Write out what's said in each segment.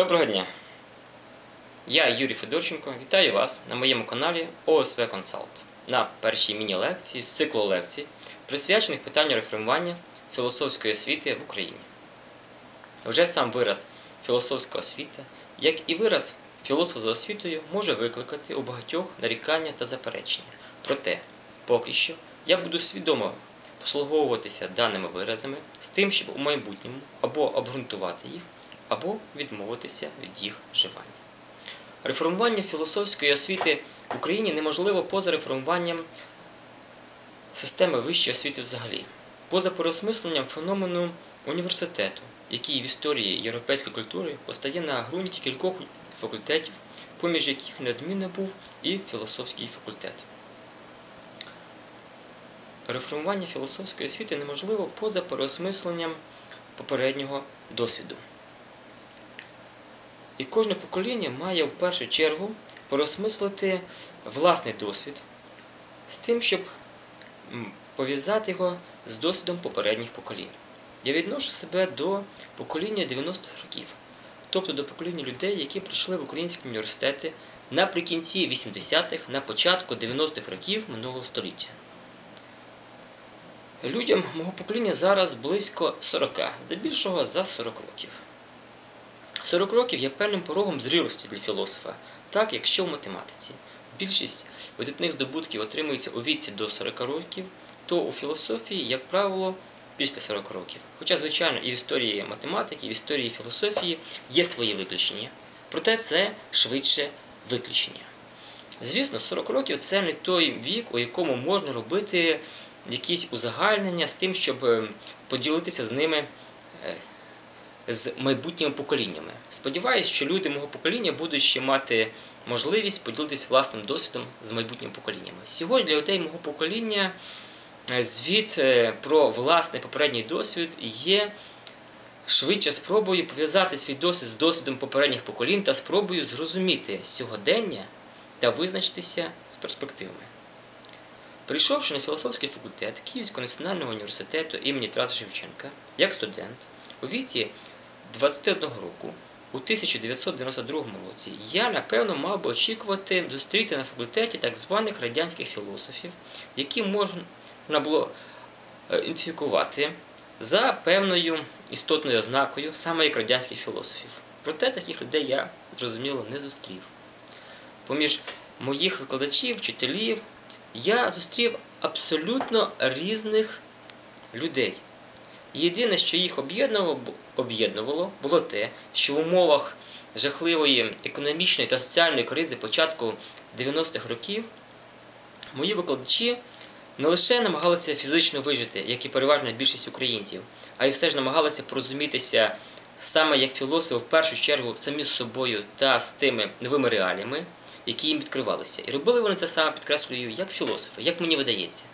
Доброго дня! Я Юрій Федорченко. Вітаю вас на моєму каналі ОСВ Консалт на першій міні-лекції з циклу лекцій, присвячених питанню реформування філософської освіти в Україні. Вже сам вираз філософська освіта, як і вираз філософ за освітою, може викликати у багатьох нарікання та заперечення. Проте, поки що, я буду свідомо послуговуватися даними виразами з тим, щоб у майбутньому або обґрунтувати їх, або відмовитися від їх вживання. Реформування філософської освіти в Україні неможливо поза реформуванням системи вищої освіти взагалі, поза переосмисленням феномену університету, який в історії європейської культури постає на ґрунті кількох факультетів, поміж яких неодмінно був і філософський факультет. Реформування філософської освіти неможливо поза переосмисленням попереднього досвіду. І кожне покоління має в першу чергу переосмислити власний досвід з тим, щоб пов'язати його з досвідом попередніх поколінь. Я відношу себе до покоління 90-х років, тобто до покоління людей, які прийшли в українські університети наприкінці 80-х, на початку 90-х років минулого століття. Людям мого покоління зараз близько 40, здебільшого за 40 років. 40 років є певним порогом зрілості для філософа, так якщо в математиці більшість видатних здобутків отримується у віці до 40 років, то у філософії, як правило, після 40 років. Хоча, звичайно, і в історії математики, і в історії філософії є свої виключення. Проте це швидше виключення. Звісно, 40 років це не той вік, у якому можна робити якісь узагальнення з тим, щоб поділитися з ними з майбутніми поколіннями. Сподіваюсь, що люди мого покоління будуть ще мати можливість поділитися власним досвідом з майбутніми поколіннями. Сьогодні для людей мого покоління звіт про власний попередній досвід є швидше спробою пов'язати свій досвід з досвідом попередніх поколінь та спробою зрозуміти сьогодення та визначитися з перспективами. Прийшовши на філософський факультет Київського національного університету імені Тараса Шевченка як студент у віці 21 року, у 1992 році, я напевно мав би очікувати зустріти на факультеті так званих радянських філософів, які можна було ідентифікувати за певною істотною ознакою саме як радянських філософів. Проте таких людей я, зрозуміло, не зустрів. Поміж моїх викладачів, вчителів, я зустрів абсолютно різних людей. Єдине, що їх об'єднувало, було те, що в умовах жахливої економічної та соціальної кризи початку 90-х років мої викладачі не лише намагалися фізично вижити, як і переважна більшість українців, а й все ж намагалися порозумітися саме як філософи в першу чергу самі з собою та з тими новими реаліями, які їм відкривалися. І робили вони це саме підкреслюю, як філософи, як мені видається.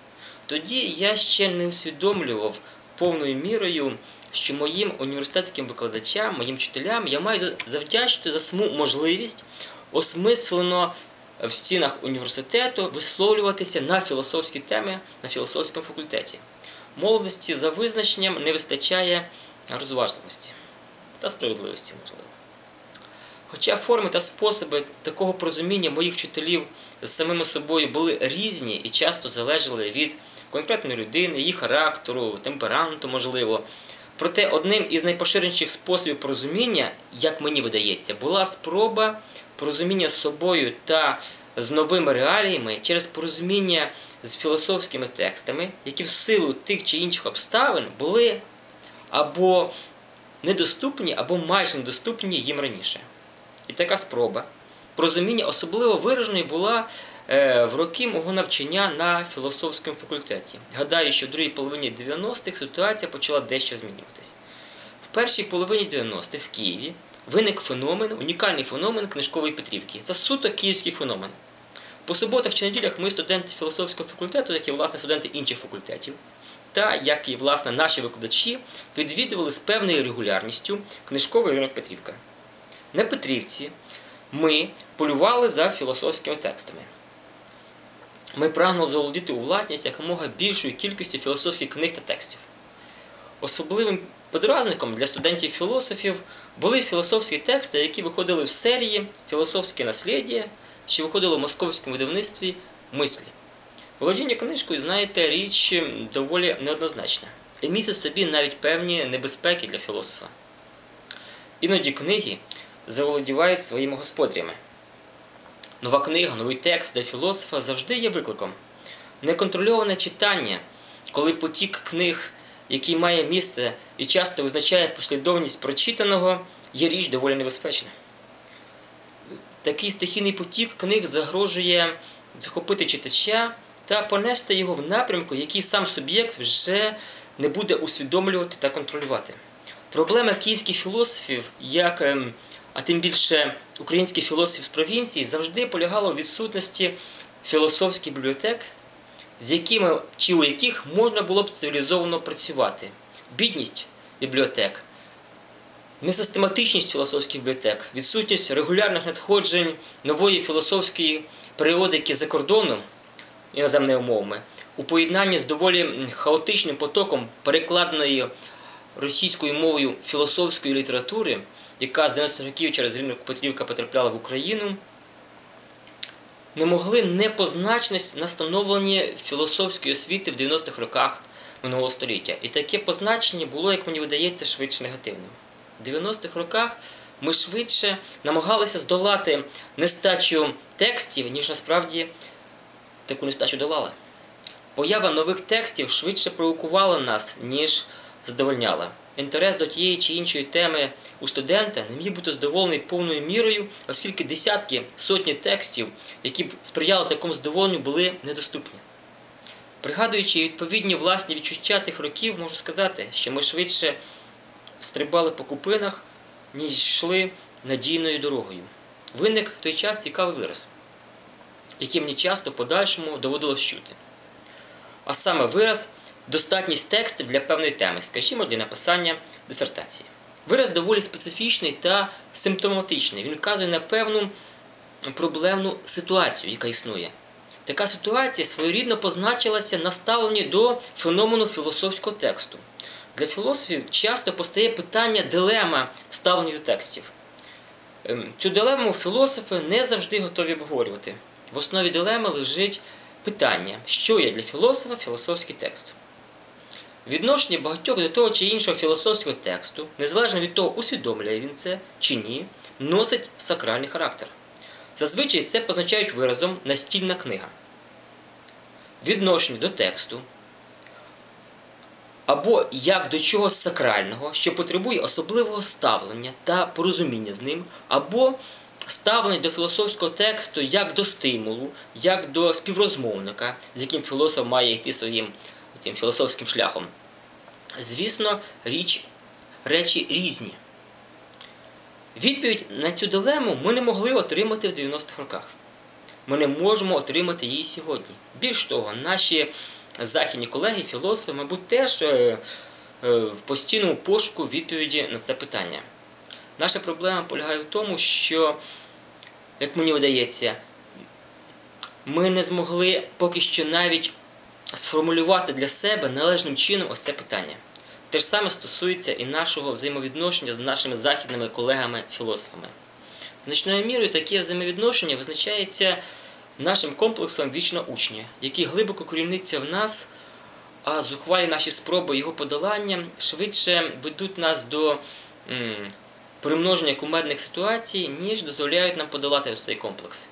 Тоді я ще не усвідомлював повною мірою, що моїм університетським викладачам, моїм вчителям я маю завдячити за саму можливість осмислено в стінах університету висловлюватися на філософські теми на філософському факультеті. Молодості за визначенням не вистачає розважливості та справедливості, можливо. Хоча форми та способи такого порозуміння моїх вчителів з самими собою були різні і часто залежали від конкретної людини, її характеру, темпераменту, можливо. Проте одним із найпоширеніших способів порозуміння, як мені видається, була спроба порозуміння з собою та з новими реаліями через порозуміння з філософськими текстами, які в силу тих чи інших обставин були або недоступні, або майже недоступні їм раніше. І така спроба порозуміння особливо вираженою була в роки мого навчання на філософському факультеті. Гадаю, що в другій половині 90-х ситуація почала дещо змінюватись. В першій половині 90-х в Києві виник феномен, унікальний феномен книжкової Петрівки. Це суто київський феномен. По суботах чи неділях ми, студенти філософського факультету, як і власне студенти інших факультетів, та як і власне наші викладачі, відвідували з певною регулярністю книжковий ринок Петрівка. На Петрівці ми полювали за філософськими текстами. Ми прагнули заволодіти у власність якомога більшої кількості філософських книг та текстів. Особливим подразником для студентів-філософів Були філософські тексти, які виходили в серії Філософське наслідя, що виходило в московському видавництві мислі. Володіння книжкою, знаєте, річ доволі неоднозначна і містить собі навіть певні небезпеки для філософа. Іноді книги заволодівають своїми господарями. Нова книга, новий текст для філософа завжди є викликом. Неконтрольоване читання, коли потік книг, який має місце і часто визначає послідовність прочитаного, є річ доволі небезпечна. Такий стихійний потік книг загрожує захопити читача та понести його в напрямку, який сам суб'єкт вже не буде усвідомлювати та контролювати. Проблема київських філософів, як, ем, а тим більше українських філософів з провінції, завжди полягала у відсутності філософських бібліотек, з якими чи у яких можна було б цивілізовано працювати. Бідність бібліотек, несистематичність філософських бібліотек, відсутність регулярних надходжень нової філософської періодики за кордоном іноземними мовами, у поєднанні з доволі хаотичним потоком перекладеної російською мовою філософської літератури, яка з 90-х років через ринок Петрівка потрапляла в Україну, не могли не позначитись на становленні філософської освіти в 90-х роках минулого століття. І таке позначення було, як мені видається, швидше негативним. В 90-х роках ми швидше намагалися здолати нестачу текстів, ніж насправді таку нестачу долали. Поява нових текстів швидше провокувала нас, ніж задовольняла. Інтерес до тієї чи іншої теми у студента не міг бути задоволений повною мірою, оскільки десятки, сотні текстів, які б сприяли такому задоволенню, були недоступні. Пригадуючи відповідні власні відчуття тих років, можу сказати, що ми швидше стрибали по купинах, ніж йшли надійною дорогою. Виник в той час цікавий вираз, який мені часто подальшому доводилось чути. А саме вираз достатність текстів для певної теми, скажімо, для написання дисертації. Вираз доволі специфічний та симптоматичний. Він вказує на певну проблемну ситуацію, яка існує. Така ситуація своєрідно позначилася на ставленні до феномену філософського тексту. Для філософів часто постає питання дилема ставлення до текстів. Ем, цю дилему філософи не завжди готові обговорювати. В основі дилеми лежить питання, що є для філософа філософський текст. Відношення багатьох до того чи іншого філософського тексту, незалежно від того, усвідомлює він це чи ні, носить сакральний характер. Зазвичай це позначають виразом настільна книга. Відношення до тексту або як до чогось сакрального, що потребує особливого ставлення та порозуміння з ним, або ставлення до філософського тексту як до стимулу, як до співрозмовника, з яким філософ має йти своїм цим філософським шляхом. Звісно, річ, речі різні. Відповідь на цю дилему ми не могли отримати в 90-х роках. Ми не можемо отримати її сьогодні. Більш того, наші західні колеги, філософи, мабуть, теж е, е, в постійному пошуку відповіді на це питання. Наша проблема полягає в тому, що, як мені видається, ми не змогли поки що навіть сформулювати для себе належним чином ось це питання. Те ж саме стосується і нашого взаємовідношення з нашими західними колегами-філософами. Значною мірою таке взаємовідношення визначається нашим комплексом вічного учня, який глибоко коріниться в нас, а зухвалі наші спроби його подолання швидше ведуть нас до м, примноження кумедних ситуацій, ніж дозволяють нам подолати цей комплекс.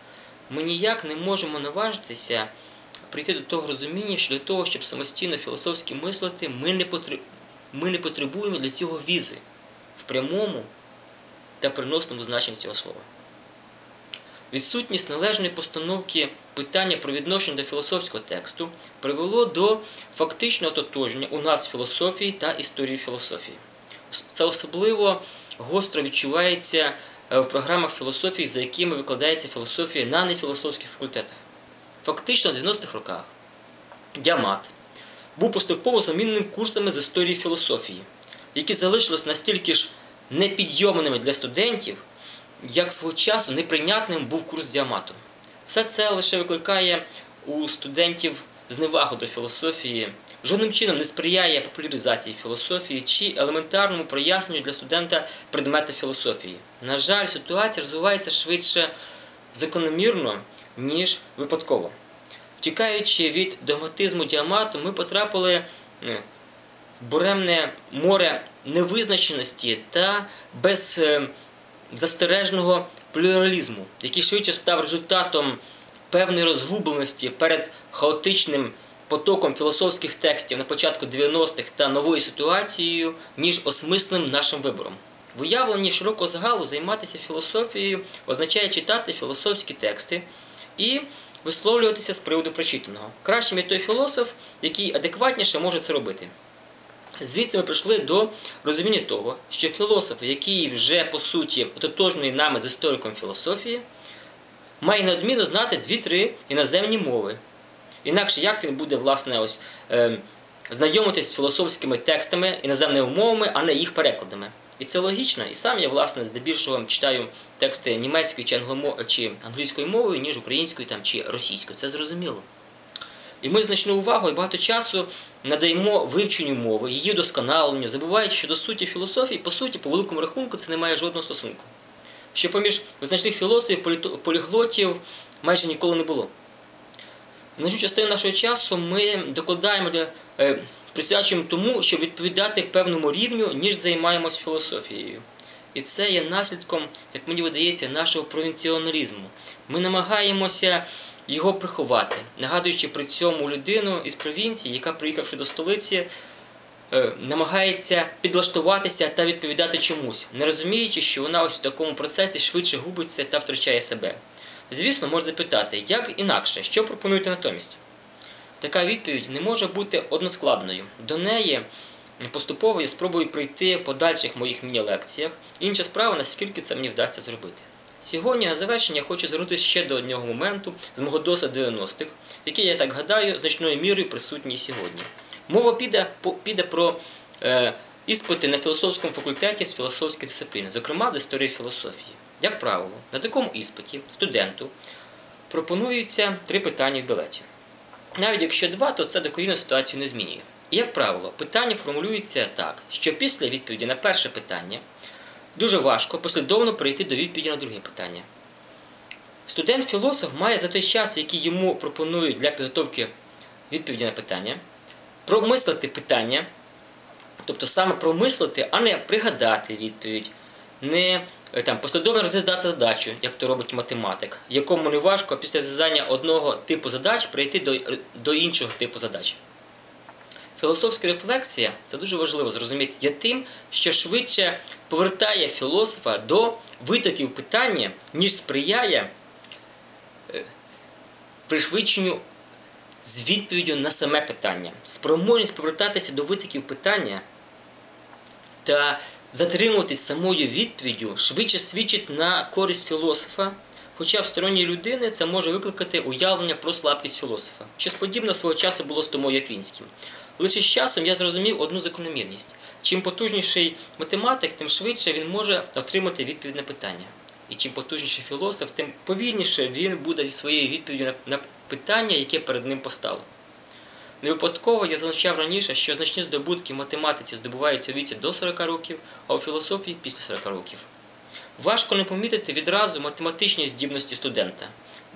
Ми ніяк не можемо наважитися прийти до того розуміння, що для того, щоб самостійно філософськи мислити, ми не, потреб... ми не потребуємо для цього візи в прямому та приносному значенні цього слова. Відсутність належної постановки питання про відношення до філософського тексту привело до фактичного ототожнення у нас філософії та історії філософії. Це особливо гостро відчувається в програмах філософії, за якими викладається філософія на нефілософських факультетах. Фактично, в 90-х роках діамат був поступово заміненим курсами з історії філософії, які залишились настільки ж непідйомними для студентів, як свого часу неприйнятним був курс діамату. Все це лише викликає у студентів зневагу до філософії, жодним чином не сприяє популяризації філософії чи елементарному проясненню для студента предмета філософії. На жаль, ситуація розвивається швидше закономірно, ніж випадково. Втікаючи від догматизму діамату, ми потрапили е, в буремне море невизначеності та беззастережного плюралізму, який швидше став результатом певної розгубленості перед хаотичним потоком філософських текстів на початку 90-х та новою ситуацією, ніж осмисленим нашим вибором. В уявленні широкого загалу займатися філософією означає читати філософські тексти і висловлюватися з приводу прочитаного. Кращим є той філософ, який адекватніше може це робити. Звідси ми прийшли до розуміння того, що філософ, який вже по суті ототожний нами з істориком філософії, має неодмінно знати дві-три іноземні мови. Інакше як він буде власне ось е, знайомитись з філософськими текстами іноземними мовами, а не їх перекладами. І це логічно. І сам я, власне, здебільшого читаю тексти німецькою чи, англомо... чи англійською мовою, ніж українською там, чи російською. Це зрозуміло. І ми значну увагу і багато часу надаємо вивченню мови, її вдосконаленню, забуваючи, що до суті філософії, по суті, по великому рахунку, це не має жодного стосунку. Що поміж визначних філософів, поліглотів майже ніколи не було. Значну частину нашого часу ми докладаємо. Е, присвячуємо тому, щоб відповідати певному рівню, ніж займаємось філософією. І це є наслідком, як мені видається, нашого провінціоналізму. Ми намагаємося його приховати, нагадуючи при цьому людину із провінції, яка, приїхавши до столиці, е, намагається підлаштуватися та відповідати чомусь, не розуміючи, що вона ось в такому процесі швидше губиться та втрачає себе. Звісно, можна запитати, як інакше, що пропонуєте натомість? Така відповідь не може бути односкладною. До неї поступово я спробую прийти в подальших моїх міні-лекціях. Інша справа, наскільки це мені вдасться зробити. Сьогодні на завершення я хочу звернутися ще до одного моменту з мого досвіду 90-х, який, я так гадаю, значною мірою присутній сьогодні. Мова піде піде про е, іспити на філософському факультеті з філософської дисципліни, зокрема з історії філософії. Як правило, на такому іспиті студенту пропонуються три питання в білеті. Навіть якщо два, то це докорінно ситуацію не змінює. Як правило, питання формулюється так, що після відповіді на перше питання дуже важко послідовно перейти до відповіді на друге питання. Студент-філософ має за той час, який йому пропонують для підготовки відповіді на питання, промислити питання, тобто саме промислити, а не пригадати відповідь, не Е, там послідовно розглядати задачу, як то робить математик, якому не важко після зв'язання одного типу задач прийти до, до іншого типу задач. Філософська рефлексія це дуже важливо зрозуміти, є тим, що швидше повертає філософа до витоків питання, ніж сприяє е, пришвидшенню з відповіддю на саме питання. Спроможність повертатися до витоків питання та затримуватись самою відповіддю швидше свідчить на користь філософа, хоча в сторонній людини це може викликати уявлення про слабкість філософа. Щось подібне свого часу було з Томою Аквінським. Лише з часом я зрозумів одну закономірність. Чим потужніший математик, тим швидше він може отримати відповідь на питання. І чим потужніший філософ, тим повільніше він буде зі своєю відповіддю на питання, яке перед ним поставив. Не випадково я зазначав раніше, що значні здобутки в математиці здобуваються у віці до 40 років, а у філософії після 40 років. Важко не помітити відразу математичні здібності студента.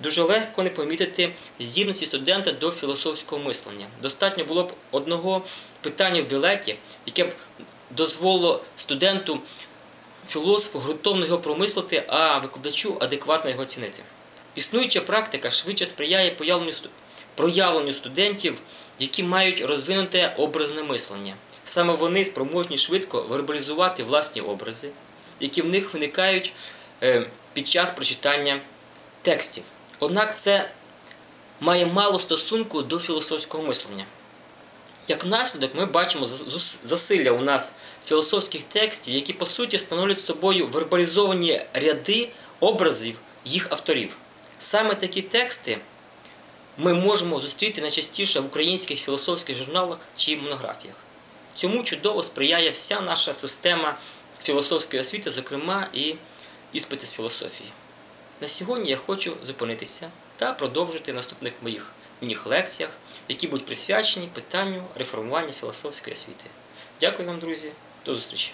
Дуже легко не помітити здібності студента до філософського мислення. Достатньо було б одного питання в білеті, яке б дозволило студенту, філософу грунтовно його промислити, а викладачу адекватно його оцінити. Існуюча практика швидше сприяє проявленню студентів які мають розвинуте образне мислення. Саме вони спроможні швидко вербалізувати власні образи, які в них виникають е, під час прочитання текстів. Однак це має мало стосунку до філософського мислення. Як наслідок, ми бачимо засилля у нас філософських текстів, які по суті становлять собою вербалізовані ряди образів їх авторів. Саме такі тексти ми можемо зустріти найчастіше в українських філософських журналах чи монографіях. Цьому чудово сприяє вся наша система філософської освіти, зокрема і іспити з філософії. На сьогодні я хочу зупинитися та продовжити в наступних моїх мініх лекціях які будуть присвячені питанню реформування філософської освіти. Дякую вам, друзі, до зустрічі!